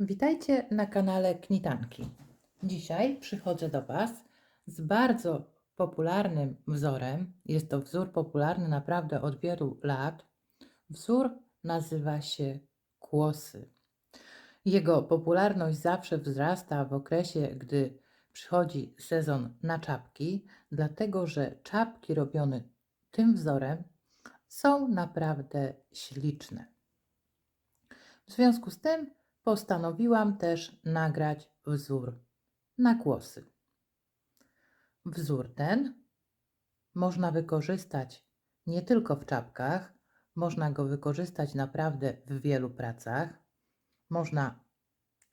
Witajcie na kanale Knitanki. Dzisiaj przychodzę do Was z bardzo popularnym wzorem. Jest to wzór popularny naprawdę od wielu lat. Wzór nazywa się kłosy. Jego popularność zawsze wzrasta w okresie, gdy przychodzi sezon na czapki, dlatego że czapki robione tym wzorem są naprawdę śliczne. W związku z tym postanowiłam też nagrać wzór na kłosy. Wzór ten można wykorzystać nie tylko w czapkach, można go wykorzystać naprawdę w wielu pracach. Można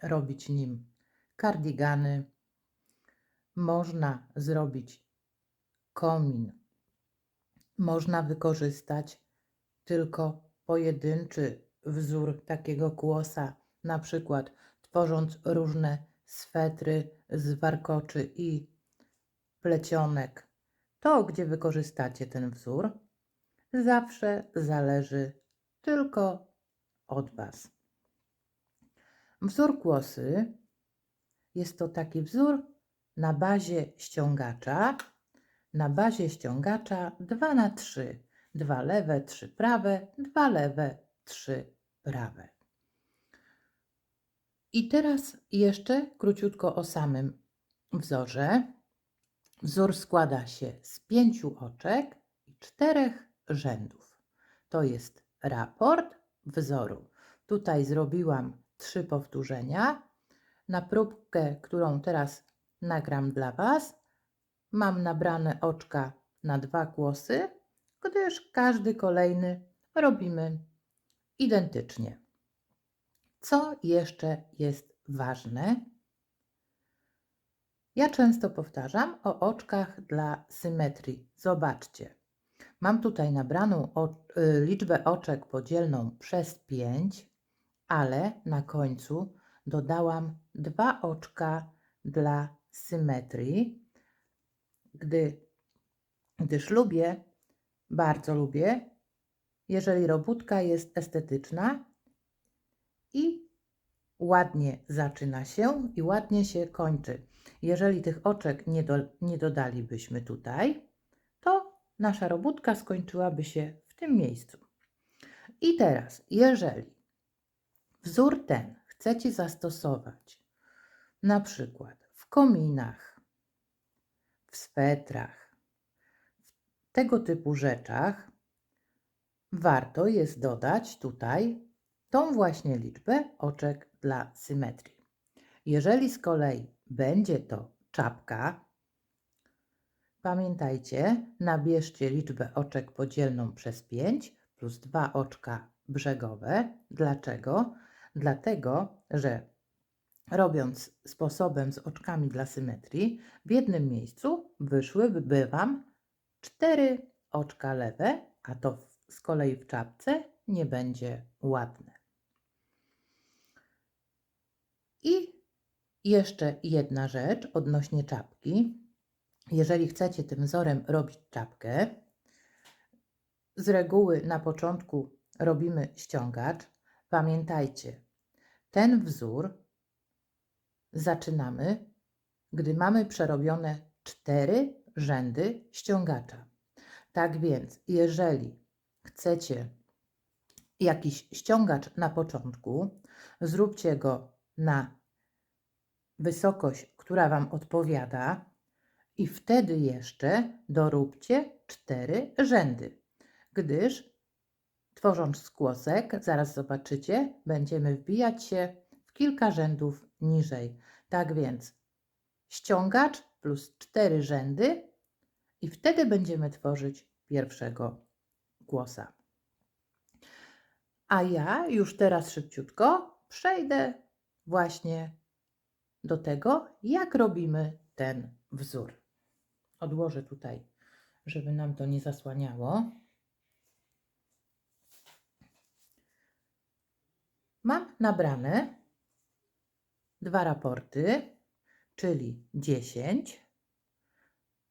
robić nim kardigany, można zrobić komin, można wykorzystać tylko pojedynczy wzór takiego kłosa, na przykład tworząc różne swetry z warkoczy i plecionek. To, gdzie wykorzystacie ten wzór, zawsze zależy tylko od Was. Wzór kłosy jest to taki wzór na bazie ściągacza, na bazie ściągacza 2 na 3 dwa lewe, trzy prawe, dwa lewe, trzy prawe. I teraz jeszcze króciutko o samym wzorze. Wzór składa się z pięciu oczek i czterech rzędów. To jest raport wzoru. Tutaj zrobiłam trzy powtórzenia. Na próbkę, którą teraz nagram dla Was, mam nabrane oczka na dwa głosy, gdyż każdy kolejny robimy identycznie. Co jeszcze jest ważne? Ja często powtarzam o oczkach dla symetrii. Zobaczcie. Mam tutaj nabraną y, liczbę oczek podzielną przez 5, ale na końcu dodałam dwa oczka dla symetrii, gdy, gdyż lubię, bardzo lubię, jeżeli robótka jest estetyczna i ładnie zaczyna się i ładnie się kończy. Jeżeli tych oczek nie, do, nie dodalibyśmy tutaj, to nasza robótka skończyłaby się w tym miejscu. I teraz, jeżeli wzór ten chcecie zastosować na przykład w kominach, w swetrach, w tego typu rzeczach, warto jest dodać tutaj tą właśnie liczbę oczek dla symetrii. Jeżeli z kolei będzie to czapka, pamiętajcie, nabierzcie liczbę oczek podzielną przez 5 plus 2 oczka brzegowe. Dlaczego? Dlatego, że robiąc sposobem z oczkami dla symetrii, w jednym miejscu wyszłyby Wam 4 oczka lewe, a to z kolei w czapce nie będzie ładne. I jeszcze jedna rzecz odnośnie czapki. Jeżeli chcecie tym wzorem robić czapkę, z reguły na początku robimy ściągacz. Pamiętajcie, ten wzór zaczynamy, gdy mamy przerobione cztery rzędy ściągacza. Tak więc, jeżeli chcecie jakiś ściągacz na początku, zróbcie go na wysokość, która Wam odpowiada, i wtedy jeszcze doróbcie cztery rzędy, gdyż tworząc skłosek, zaraz zobaczycie, będziemy wbijać się w kilka rzędów niżej. Tak więc ściągacz plus cztery rzędy i wtedy będziemy tworzyć pierwszego głosa. A ja już teraz szybciutko przejdę właśnie do tego, jak robimy ten wzór. Odłożę tutaj, żeby nam to nie zasłaniało. Mam nabrane dwa raporty, czyli 10.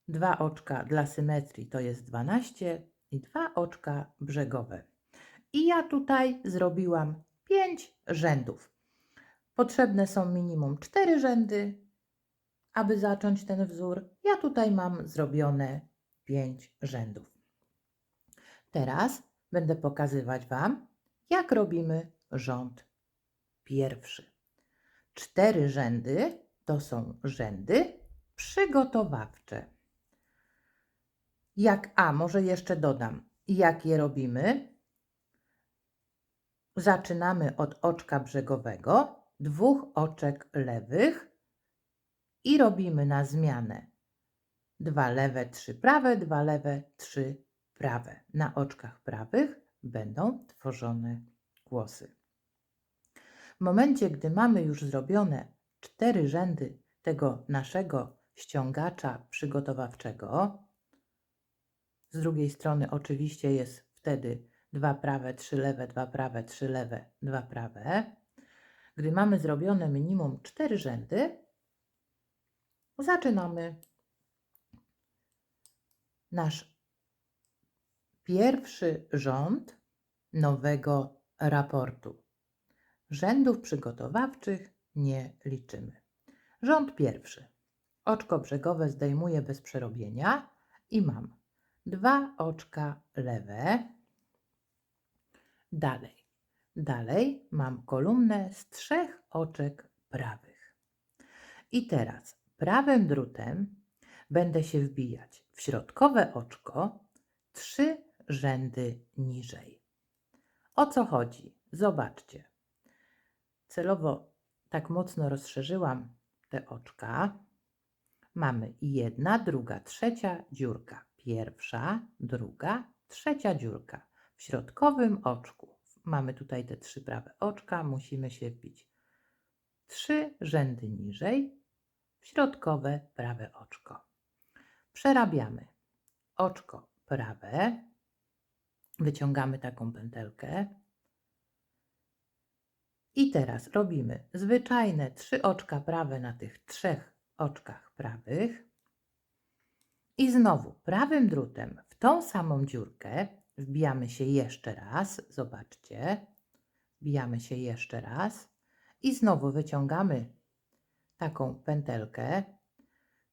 Dwa oczka dla symetrii to jest 12 i dwa oczka brzegowe. I ja tutaj zrobiłam 5 rzędów. Potrzebne są minimum 4 rzędy, aby zacząć ten wzór. Ja tutaj mam zrobione 5 rzędów. Teraz będę pokazywać Wam, jak robimy rząd pierwszy. Cztery rzędy to są rzędy przygotowawcze. Jak, a może jeszcze dodam, jak je robimy? Zaczynamy od oczka brzegowego, dwóch oczek lewych i robimy na zmianę dwa lewe, trzy prawe, dwa lewe, trzy prawe. Na oczkach prawych będą tworzone głosy. W momencie, gdy mamy już zrobione cztery rzędy tego naszego ściągacza przygotowawczego, z drugiej strony oczywiście jest wtedy dwa prawe, trzy lewe, dwa prawe, trzy lewe, dwa prawe. Gdy mamy zrobione minimum cztery rzędy, zaczynamy nasz pierwszy rząd nowego raportu. Rzędów przygotowawczych nie liczymy. Rząd pierwszy. Oczko brzegowe zdejmuję bez przerobienia i mam dwa oczka lewe. Dalej. Dalej mam kolumnę z trzech oczek prawych. I teraz prawym drutem będę się wbijać w środkowe oczko trzy rzędy niżej. O co chodzi? Zobaczcie. Celowo tak mocno rozszerzyłam te oczka. Mamy jedna, druga, trzecia dziurka. Pierwsza, druga, trzecia dziurka. W środkowym oczku mamy tutaj te trzy prawe oczka, musimy się wbić. Trzy rzędy niżej, w środkowe prawe oczko. Przerabiamy oczko prawe, wyciągamy taką pętelkę i teraz robimy zwyczajne trzy oczka prawe na tych trzech oczkach prawych i znowu prawym drutem w tą samą dziurkę wbijamy się jeszcze raz, zobaczcie, wbijamy się jeszcze raz i znowu wyciągamy taką pętelkę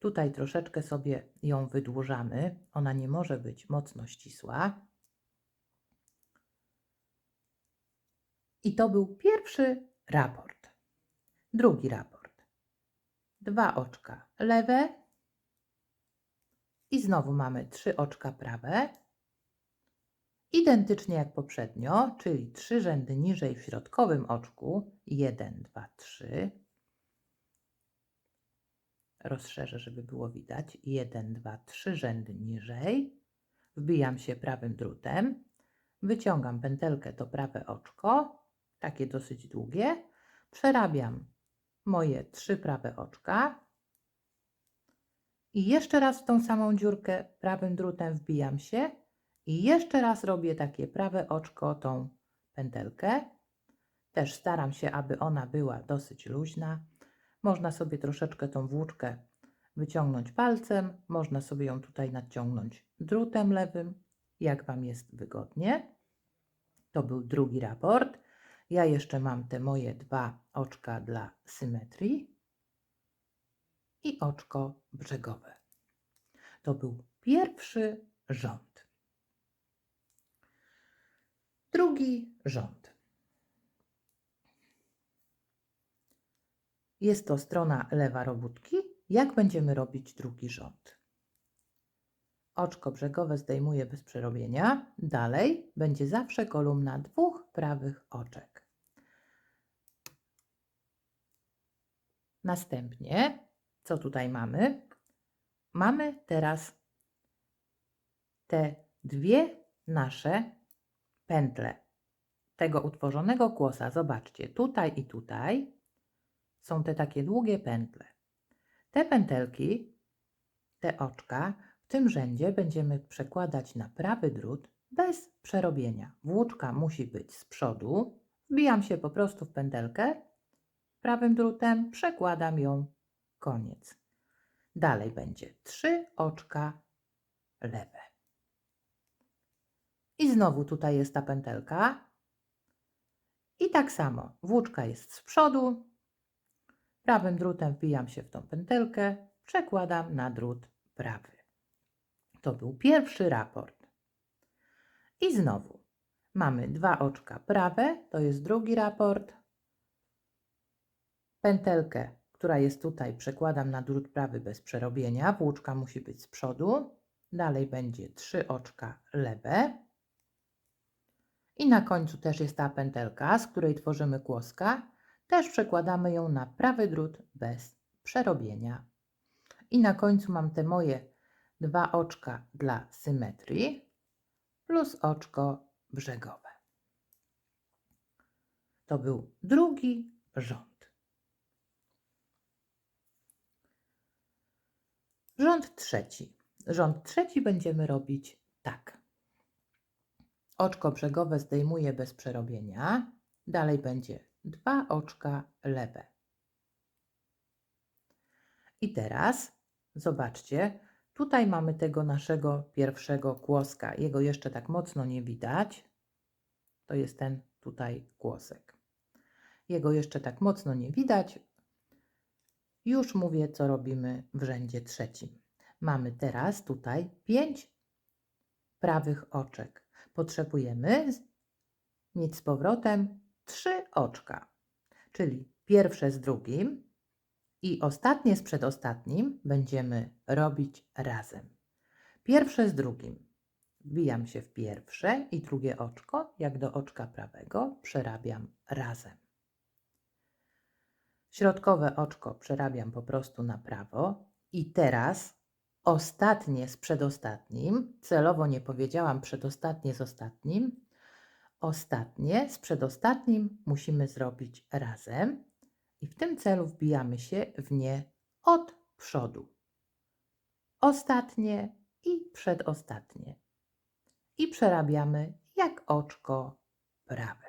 Tutaj troszeczkę sobie ją wydłużamy. Ona nie może być mocno ścisła. I to był pierwszy raport. Drugi raport. Dwa oczka lewe i znowu mamy trzy oczka prawe. Identycznie jak poprzednio, czyli trzy rzędy niżej w środkowym oczku. Jeden, dwa, trzy rozszerzę, żeby było widać. 1, 2, 3 rzędy niżej. Wbijam się prawym drutem. Wyciągam pętelkę to prawe oczko, takie dosyć długie. Przerabiam moje trzy prawe oczka. I jeszcze raz w tą samą dziurkę prawym drutem wbijam się i jeszcze raz robię takie prawe oczko, tą pętelkę. Też staram się, aby ona była dosyć luźna. Można sobie troszeczkę tą włóczkę wyciągnąć palcem, można sobie ją tutaj nadciągnąć drutem lewym, jak Wam jest wygodnie. To był drugi raport. Ja jeszcze mam te moje dwa oczka dla symetrii i oczko brzegowe. To był pierwszy rząd. Drugi rząd. Jest to strona lewa robótki. Jak będziemy robić drugi rząd? Oczko brzegowe zdejmuję bez przerobienia. Dalej będzie zawsze kolumna dwóch prawych oczek. Następnie, co tutaj mamy? Mamy teraz te dwie nasze pętle tego utworzonego kłosa. Zobaczcie, tutaj i tutaj są te takie długie pętle. Te pętelki, te oczka w tym rzędzie będziemy przekładać na prawy drut bez przerobienia. Włóczka musi być z przodu. Wbijam się po prostu w pętelkę prawym drutem, przekładam ją, koniec. Dalej będzie trzy oczka lewe. I znowu tutaj jest ta pętelka. I tak samo włóczka jest z przodu, Prawym drutem wbijam się w tą pętelkę, przekładam na drut prawy. To był pierwszy raport. I znowu mamy dwa oczka prawe, to jest drugi raport. Pętelkę, która jest tutaj, przekładam na drut prawy bez przerobienia. Włóczka musi być z przodu. Dalej będzie trzy oczka lewe. I na końcu też jest ta pętelka, z której tworzymy kłoska. Też przekładamy ją na prawy drut bez przerobienia. I na końcu mam te moje dwa oczka dla symetrii plus oczko brzegowe. To był drugi rząd. Rząd trzeci. Rząd trzeci będziemy robić tak. Oczko brzegowe zdejmuję bez przerobienia. Dalej będzie dwa oczka lewe. I teraz zobaczcie, tutaj mamy tego naszego pierwszego kłoska. Jego jeszcze tak mocno nie widać. To jest ten tutaj kłosek. Jego jeszcze tak mocno nie widać. Już mówię, co robimy w rzędzie trzecim. Mamy teraz tutaj pięć prawych oczek. Potrzebujemy mieć z powrotem trzy oczka, czyli pierwsze z drugim i ostatnie z przedostatnim będziemy robić razem. Pierwsze z drugim. Wbijam się w pierwsze i drugie oczko, jak do oczka prawego, przerabiam razem. Środkowe oczko przerabiam po prostu na prawo i teraz ostatnie z przedostatnim, celowo nie powiedziałam przedostatnie z ostatnim, ostatnie z przedostatnim musimy zrobić razem i w tym celu wbijamy się w nie od przodu. Ostatnie i przedostatnie. I przerabiamy jak oczko prawe.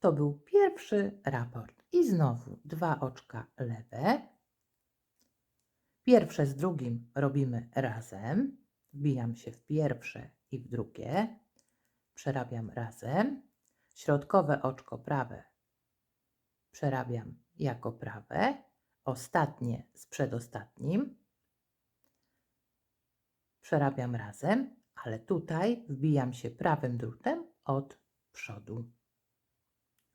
To był pierwszy raport. I znowu dwa oczka lewe. Pierwsze z drugim robimy razem. Wbijam się w pierwsze i w drugie. Przerabiam razem. Środkowe oczko prawe przerabiam jako prawe. Ostatnie z przedostatnim. Przerabiam razem, ale tutaj wbijam się prawym drutem od przodu.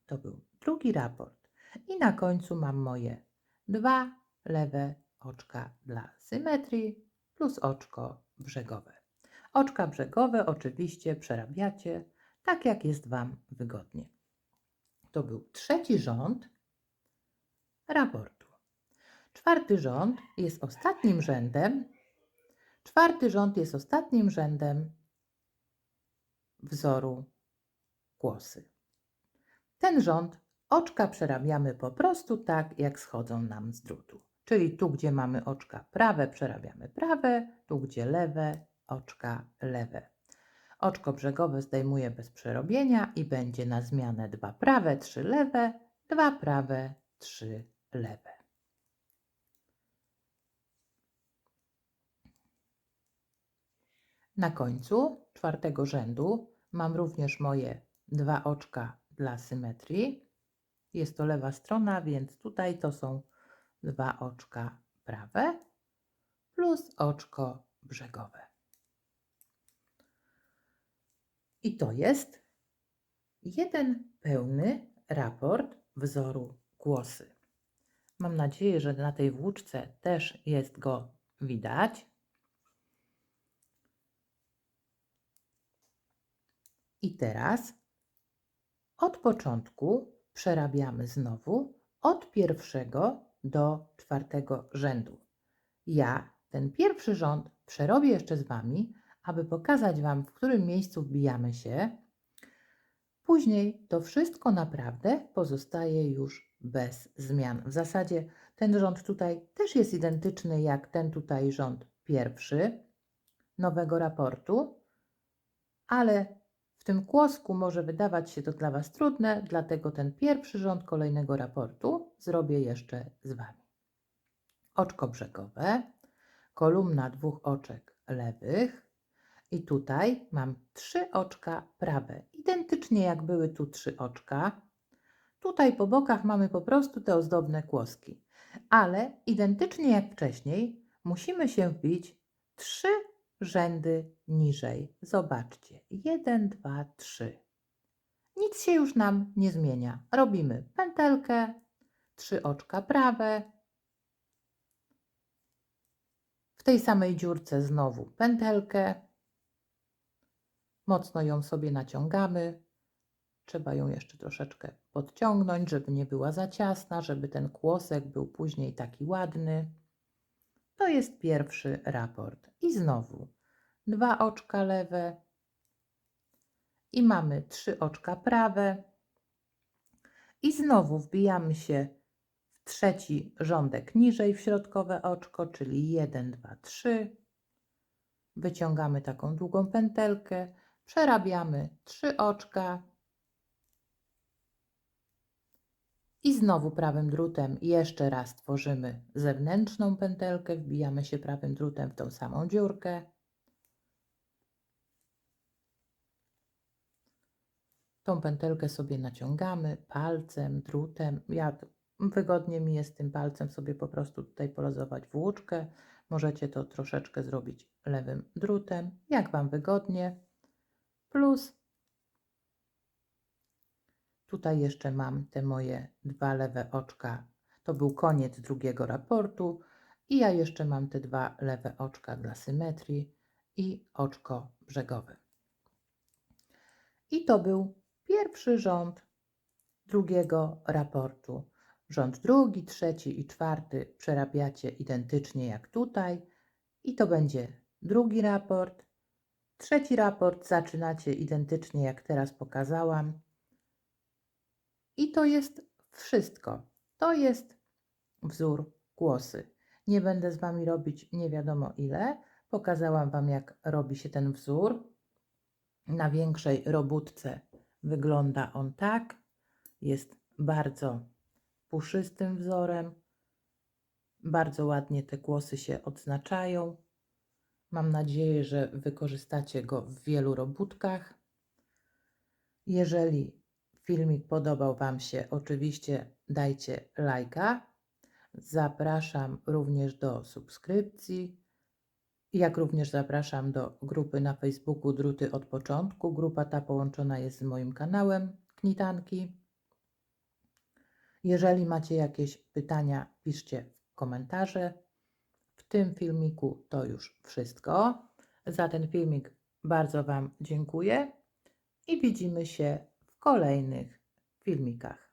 To był drugi raport. I na końcu mam moje dwa lewe oczka dla symetrii plus oczko brzegowe. Oczka brzegowe oczywiście przerabiacie tak, jak jest Wam wygodnie. To był trzeci rząd raportu. Czwarty rząd jest ostatnim rzędem. Czwarty rząd jest ostatnim rzędem wzoru kłosy. Ten rząd oczka przerabiamy po prostu tak, jak schodzą nam z drutu. Czyli tu, gdzie mamy oczka prawe, przerabiamy prawe, tu, gdzie lewe, oczka lewe. Oczko brzegowe zdejmuję bez przerobienia i będzie na zmianę dwa prawe, trzy lewe, dwa prawe, trzy lewe. Na końcu czwartego rzędu mam również moje dwa oczka dla symetrii. Jest to lewa strona, więc tutaj to są dwa oczka prawe plus oczko brzegowe. I to jest jeden pełny raport wzoru głosy. Mam nadzieję, że na tej włóczce też jest go widać. I teraz od początku przerabiamy znowu od pierwszego do czwartego rzędu. Ja ten pierwszy rząd przerobię jeszcze z Wami, aby pokazać Wam, w którym miejscu wbijamy się. Później to wszystko naprawdę pozostaje już bez zmian. W zasadzie ten rząd tutaj też jest identyczny jak ten tutaj rząd pierwszy nowego raportu, ale tym kłosku może wydawać się to dla Was trudne, dlatego ten pierwszy rząd kolejnego raportu zrobię jeszcze z Wami. Oczko brzegowe, kolumna dwóch oczek lewych, i tutaj mam trzy oczka prawe, identycznie jak były tu trzy oczka. Tutaj po bokach mamy po prostu te ozdobne kłoski. Ale identycznie jak wcześniej, musimy się wbić trzy rzędy niżej. Zobaczcie. Jeden, dwa, trzy. Nic się już nam nie zmienia. Robimy pętelkę, trzy oczka prawe. W tej samej dziurce znowu pętelkę. Mocno ją sobie naciągamy. Trzeba ją jeszcze troszeczkę podciągnąć, żeby nie była za ciasna, żeby ten kłosek był później taki ładny. To jest pierwszy raport. I znowu dwa oczka lewe i mamy trzy oczka prawe. I znowu wbijamy się w trzeci rządek niżej w środkowe oczko, czyli 1, 2, 3. Wyciągamy taką długą pętelkę, przerabiamy trzy oczka i znowu prawym drutem jeszcze raz tworzymy zewnętrzną pętelkę, wbijamy się prawym drutem w tą samą dziurkę. Tą pętelkę sobie naciągamy palcem, drutem. Ja wygodnie mi jest tym palcem sobie po prostu tutaj polozować włóczkę. Możecie to troszeczkę zrobić lewym drutem, jak Wam wygodnie. Plus tutaj jeszcze mam te moje dwa lewe oczka. To był koniec drugiego raportu. I ja jeszcze mam te dwa lewe oczka dla symetrii i oczko brzegowe. I to był pierwszy rząd drugiego raportu. Rząd drugi, trzeci i czwarty przerabiacie identycznie jak tutaj. I to będzie drugi raport. Trzeci raport zaczynacie identycznie jak teraz pokazałam. I to jest wszystko. To jest wzór głosy. Nie będę z Wami robić nie wiadomo ile. Pokazałam Wam, jak robi się ten wzór. Na większej robótce wygląda on tak. Jest bardzo puszystym wzorem. Bardzo ładnie te głosy się odznaczają. Mam nadzieję, że wykorzystacie go w wielu robótkach. Jeżeli filmik podobał Wam się, oczywiście dajcie lajka. Zapraszam również do subskrypcji. Jak również zapraszam do grupy na Facebooku Druty od początku. Grupa ta połączona jest z moim kanałem Knitanki. Jeżeli macie jakieś pytania, piszcie w komentarze. W tym filmiku to już wszystko. Za ten filmik bardzo Wam dziękuję i widzimy się kolejnych filmikach.